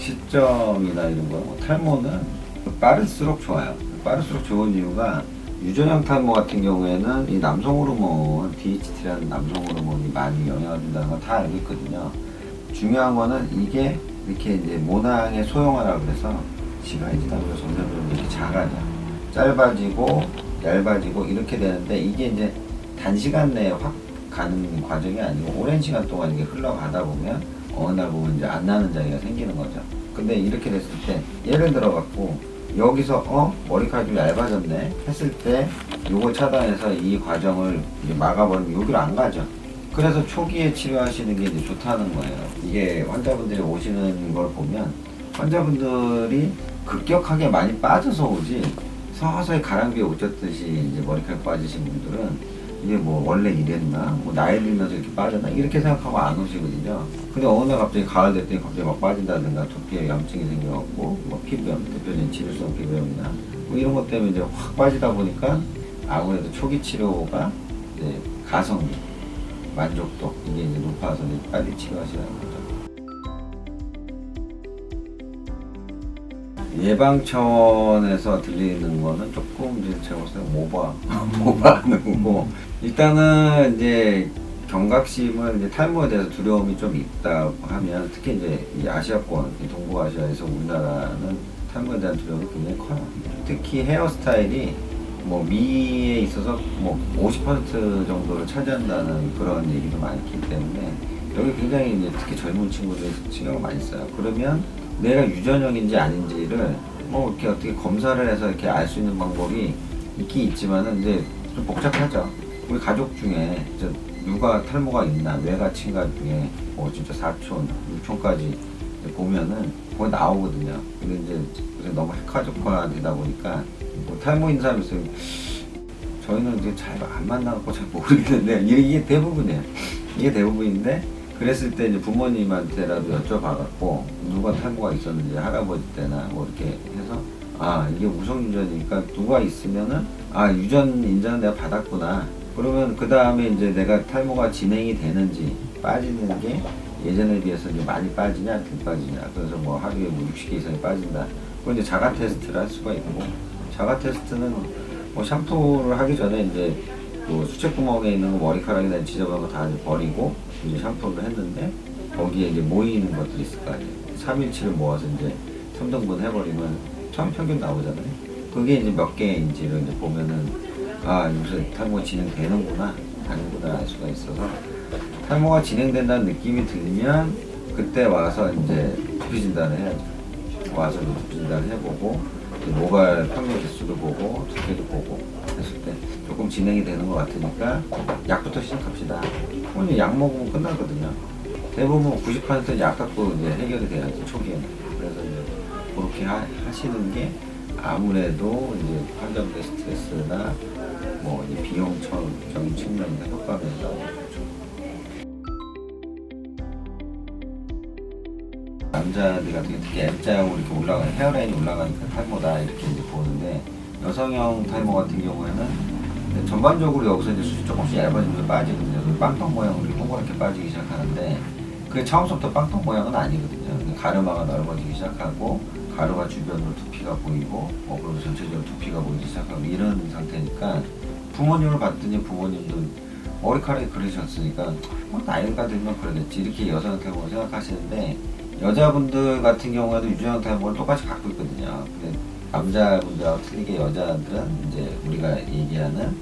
시점이나 이런 거, 뭐 탈모는 빠를수록 좋아요. 빠를수록 좋은 이유가 유전형 탈모 같은 경우에는 이 남성 호르몬, DHT라는 남성 호르몬이 많이 영향을 준다는 걸다 알고 있거든요. 중요한 거는 이게 이렇게 이제 모낭의 소형화라 그래서 지방이지다 보면 점점 점 이렇게 작아져. 짧아지고 얇아지고 이렇게 되는데 이게 이제 단시간 내에 확 가는 과정이 아니고 오랜 시간 동안 이게 흘러가다 보면 어느 날 보면 이제 안 나는 자리가 생기는 거죠. 근데 이렇게 됐을 때 예를 들어 갖고 여기서 어 머리카락이 좀 얇아졌네 했을 때 요거 차단해서 이 과정을 막아버리면 여기로 안 가죠. 그래서 초기에 치료하시는 게 이제 좋다는 거예요. 이게 환자분들이 오시는 걸 보면 환자분들이 급격하게 많이 빠져서 오지 서서히 가랑비에 오쳤듯이 이제 머리카락 빠지신 분들은 이게 뭐 원래 이랬나? 뭐 나이 들면서 이렇게 빠졌나? 이렇게 생각하고 안 오시거든요. 근데 어느 날 갑자기 가을 됐더니 갑자기 막 빠진다든가 두피에 염증이 생겨갖고 뭐 피부염 대표적인 지루성 피부염이나 뭐 이런 것 때문에 이제 확 빠지다 보니까 아무래도 초기 치료가 이제 가성비 만족도 이게 이제 높아서 이제 빨리 치료하시는 거죠. 예방 차원에서 들리는 거는 조금 이제 제가 봤을 때 모바 모바하는 거고 일단은 이제 경각심은 이제 탈모에 대해서 두려움이 좀 있다고 하면 특히 이제 이 아시아권 이 동북아시아에서 우리나라는 탈모에 대한 두려움이 굉장히 커요. 특히 헤어스타일이 뭐 미에 있어서 뭐 50% 정도를 차지한다는 그런 얘기도 많기 때문에 여기 굉장히 이제 특히 젊은 친구들이 신경을 많이 써요. 그러면 내가 유전형인지 아닌지를 뭐 이렇게 어떻게 검사를 해서 이렇게 알 수 있는 방법이 있긴 있지만은 이제 좀 복잡하죠. 우리 가족 중에 이제 누가 탈모가 있나 외가 친가 중에 뭐 진짜 사촌, 육촌까지 보면은 거기 나오거든요. 근데 이제 요새 너무 핵가족화 되다 보니까 뭐 탈모인 사람이 있어요. 저희는 이제 잘 안 만나갖고 잘 모르겠는데 이게 대부분이에요. 이게 대부분인데 그랬을 때 이제 부모님한테라도 여쭤봐갖고 누가 탈모가 있었는지 할아버지 때나 뭐 이렇게 해서 아 이게 우성 유전이니까 누가 있으면은 아 유전 인자는 내가 받았구나 그러면 그 다음에 이제 내가 탈모가 진행이 되는지 빠지는 게 예전에 비해서 이제 많이 빠지냐 덜 빠지냐 그래서 뭐 하루에 뭐 60개 이상이 빠진다 그건 이제 자가 테스트를 할 수가 있고 자가 테스트는 뭐 샴푸를 하기 전에 이제 그 수채구멍에 있는 거 머리카락이나 지저분한 거 다 버리고 이제 샴푸를 했는데 거기에 이제 모이는 것들이 있을 거 아니에요. 3일치를 모아서 이제 3등분 해버리면 참 평균 나오잖아요. 그게 이제 몇 개인지를 이제 보면은 아 요새 탈모가 진행되는구나 아니구나 알 수가 있어서 탈모가 진행된다는 느낌이 들면 그때 와서 이제 두피 진단을 해야죠. 와서 두피 진단을 해보고 모발 평균 개수도 보고 두께도 보고 했을 때 조금 진행이 되는 것 같으니까 약부터 시작합시다. 오늘 약 먹으면 끝나거든요. 대부분 90%는 약 갖고 이제 해결이 돼야지 초기에는. 그래서 이제 그렇게 하, 하시는 게 아무래도 이제 환자분의 스트레스나 뭐 이제 비용 적인 측면이나 효과가 있다고 남자들 같은 경우 특히 M자형으로 이렇게 올라가 헤어라인이 올라가니까 탈모다 이렇게 이제 보는데 여성형 탈모 같은 경우에는 전반적으로 여기서 이제 수지 조금씩 얇아지면서 빠지거든요. 그 빵떡 모양으로 동그랗게 빠지기 시작하는데 그게 처음부터 빵떡 모양은 아니거든요. 그 가르마가 넓어지기 시작하고 가루가 주변으로 두피가 보이고 뭐 그리고 전체적으로 두피가 보이기 시작하고 이런 상태니까 부모님을 봤더니 부모님도 머리카락이 그러셨으니까 뭐 나이가 들면 그러겠지 이렇게 여성 탈모를 생각하시는데 여자분들 같은 경우에도 유전형 탈모를 똑같이 갖고 있거든요. 근데 남자분들하고 틀리게 여자들은 이제 우리가 얘기하는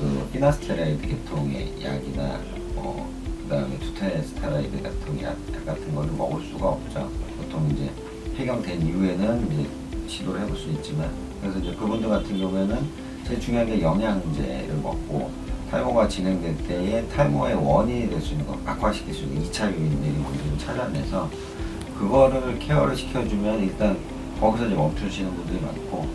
그 피나스테라이드 계통의 약이나 뭐 그다음에 투테스테라이드 같은 약, 약 같은 거를 먹을 수가 없죠. 보통 이제 폐경된 이후에는 이제 치료를 해볼 수 있지만 그래서 이제 그분들 같은 경우에는 제일 중요한 게 영양제를 먹고 탈모가 진행될 때에 탈모의 원인이 될 수 있는 거 악화시킬 수 있는 2차 요인들이 뭔지를 찾아내서 그거를 케어를 시켜주면 일단 거기서 이제 멈추시는 분들이 많고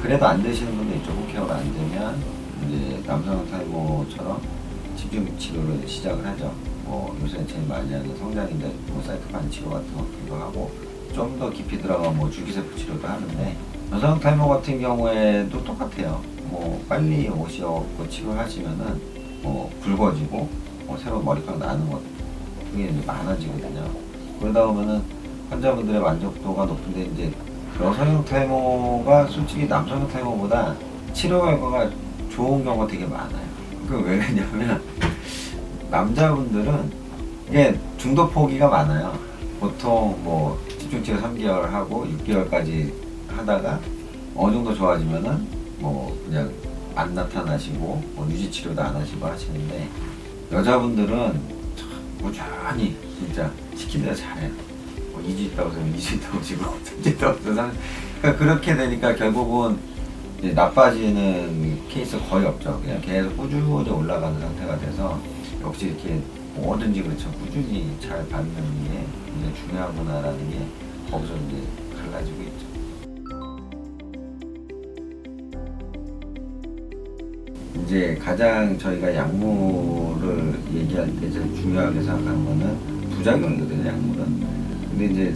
그래도 안 되시는 분들 이쪽 케어가 안 되면 이제 남성 탈모처럼 집중 치료를 시작을 하죠. 뭐 요새 제일 많이 하는 성장인데 뭐 사이트판 치료 같은 것들도 하고 좀 더 깊이 들어가면 뭐 줄기세포 치료도 하는데 여성 탈모 같은 경우에도 똑같아요. 뭐 빨리 오셔서 치료하시면은 뭐 굵어지고 뭐 새로운 머리카락 나는 것 그게 이제 많아지거든요. 그러다 보면은 환자분들의 만족도가 높은데 이제 여성형 탈모가 솔직히 남성형 탈모보다 치료 결과가 좋은 경우가 되게 많아요. 그왜 그러냐면 남자분들은 이게 중도 포기가 많아요. 보통 뭐 집중치료 3개월 하고 6개월까지 하다가 어느 정도 좋아지면은 뭐 그냥 안 나타나시고 뭐 유지 치료도 안 하시고 하시는데 여자분들은 참 꾸준히 진짜 시키는 대로 잘해요. 뭐 2주 있다고 해서 2주 있다고 오시고 3주 있다고 해서 삼- 그러니까 그렇게 되니까 결국은 나빠지는 케이스 거의 없죠. 그냥 계속 꾸준히 올라가는 상태가 돼서 역시 이렇게 뭐든지 그렇죠. 꾸준히 잘 받는 게 굉장히 중요하구나라는 게 거기서 이제 갈라지고 있죠. 이제 가장 저희가 약물을 얘기할 때 제일 중요하게 생각하는 거는 부작용이거든요, 약물은. 근데 이제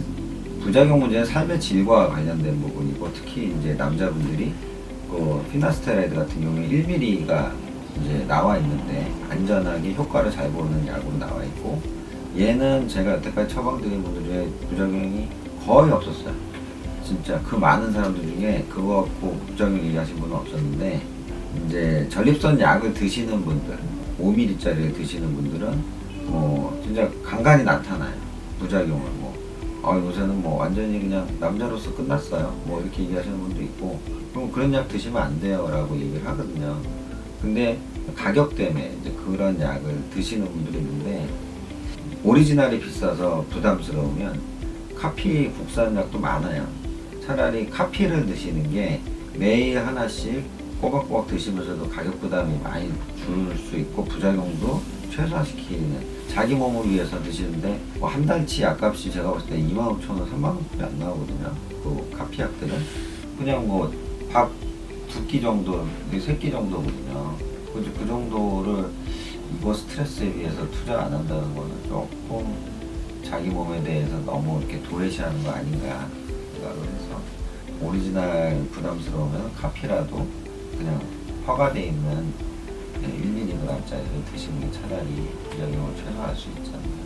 부작용 문제는 삶의 질과 관련된 부분이고 특히 이제 남자분들이 그 피나스테라이드 같은 경우에 1mm가 이제 나와 있는데 안전하게 효과를 잘 보는 약으로 나와 있고 얘는 제가 여태까지 처방드린 분들 중에 부작용이 거의 없었어요. 진짜 그 많은 사람들 중에 그거 갖고 부작용 얘기하신 분은 없었는데 이제 전립선 약을 드시는 분들 5mm짜리를 드시는 분들은 뭐 진짜 간간히 나타나요 부작용을 뭐 아, 요새는 뭐 완전히 그냥 남자로서 끝났어요. 뭐 이렇게 얘기하시는 분도 있고, 그럼 그런 약 드시면 안 돼요. 라고 얘기를 하거든요. 근데 가격 때문에 이제 그런 약을 드시는 분들이 있는데, 오리지널이 비싸서 부담스러우면 카피 국산 약도 많아요. 차라리 카피를 드시는 게 매일 하나씩 꼬박꼬박 드시면서도 가격 부담이 많이 줄 수 있고 부작용도 최소화시키는 자기 몸을 위해서 드시는데 뭐 한 달치 약값이 제가 봤을 때 2만 5천 원, 3만 원밖에 안 나오거든요. 그 카피 약들은 그냥 뭐 밥 두 끼 정도, 세 끼 정도거든요. 그, 그 정도를 이거 스트레스에 비해서 투자 안 한다는 거는 조금 자기 몸에 대해서 너무 이렇게 도외시하는 거 아닌가 생각을 해서 오리지널 부담스러우면 카피라도 그냥 허가돼 있는 1mg짜리를 드시는 게 차라리 부작용을 최소화할 수 있지 않나.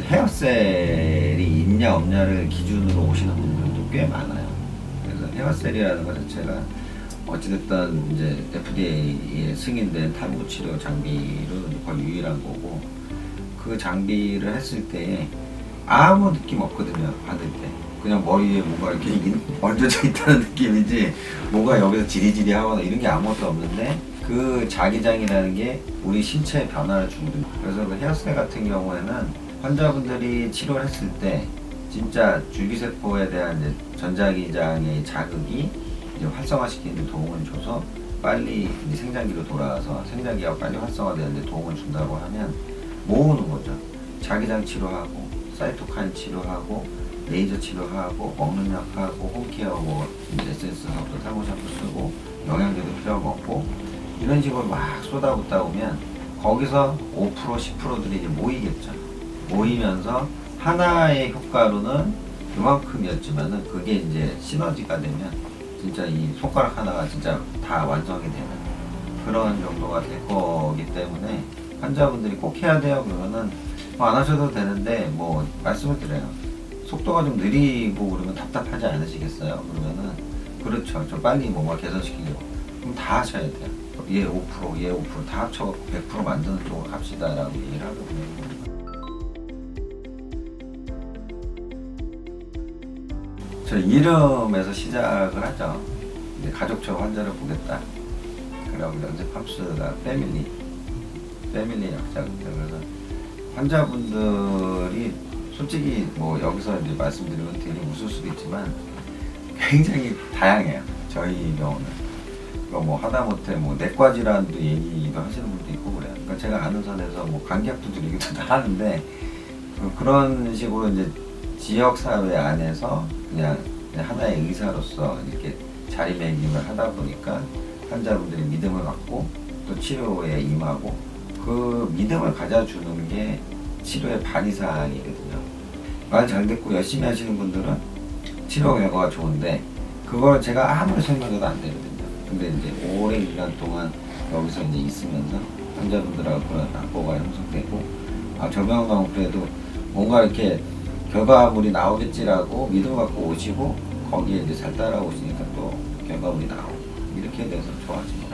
헤어셀 이 있냐 없냐를 기준으로 오시는 분들도 꽤 많아요. 그래서 헤어셀이라는 것 자체가 어찌됐든 이제 FDA에 승인된 탈모 치료 장비로 거의 유일한 거고 그 장비를 했을 때 아무 느낌 없거든요 받을 때 그냥 머리에 뭔가 이렇게 인- 얹어져 있다는 느낌이지 뭐가 여기서 지리지리 하거나 이런 게 아무것도 없는데 그 자기장이라는 게 우리 신체에 변화를 주거든요 그래서 그 헤어스타일 같은 경우에는 환자분들이 치료를 했을 때 진짜 줄기세포에 대한 이제 전자기장의 자극이 이제 활성화시키는 데 도움을 줘서 빨리 이제 생장기로 돌아와서 생장기가 빨리 활성화되는 데 도움을 준다고 하면 모으는 거죠. 자기장 치료하고 사이토카인 치료하고 레이저 치료하고 먹는 약하고 홈케어 뭐 에센스 샴푸 탈모 샴푸 쓰고 영양제도 필요가 없고 이런 식으로 막 쏟아붓다 보면 거기서 5% 10%들이 이제 모이겠죠. 모이면서 하나의 효과로는 이만큼이었지만은 그게 이제 시너지가 되면 진짜 이 손가락 하나가 진짜 다 완성이 되는 그런 정도가 될 거기 때문에 환자분들이 꼭 해야 돼요. 그러면은 뭐 안 하셔도 되는데 뭐 말씀을 드려요. 속도가 좀 느리고 그러면 답답하지 않으시겠어요? 그러면은 그렇죠. 좀 빨리 뭔가 개선시키려고. 그럼 다 하셔야 돼요. 얘 5%, 얘 5%다 합쳐갖고 100% 만드는 쪽으로 갑시다라고 얘기를 하거든요 저 이름에서 시작을 하죠. 이제 가족적 환자를 보겠다. 그러고 이제 팝스가 패밀리, 패밀리 약자거든요. 그래서 환자분들이 솔직히 뭐 여기서 이제 말씀드리면 되게 웃을 수도 있지만 굉장히 다양해요. 저희 병원은. 그러니까 뭐 하다못해 뭐 내과 질환도 얘기도 하시는 분도 있고 그래요. 그러니까 제가 아는 선에서 뭐 감기약도 드리기도 다 하는데 그- 그런 식으로 이제 지역 사회 안에서 그냥, 하나의 의사로서 이렇게 자리매김을 하다 보니까 환자분들이 믿음을 갖고 또 치료에 임하고 그 믿음을 가져주는 게 치료의 반이상이거든요. 말 잘 듣고 열심히 하시는 분들은 치료 결과가 좋은데 그걸 제가 아무리 설명해도 안 되거든요. 근데 이제 오랜 기간 동안 여기서 이제 있으면서 환자분들하고 그런 낙보가 형성되고 아 저병 나오면 그래도 뭔가 이렇게 결과물이 나오겠지라고 믿음 갖고 오시고 거기에 이제 잘 따라오시니까 또 결과물이 나오고 이렇게 돼서 같아요.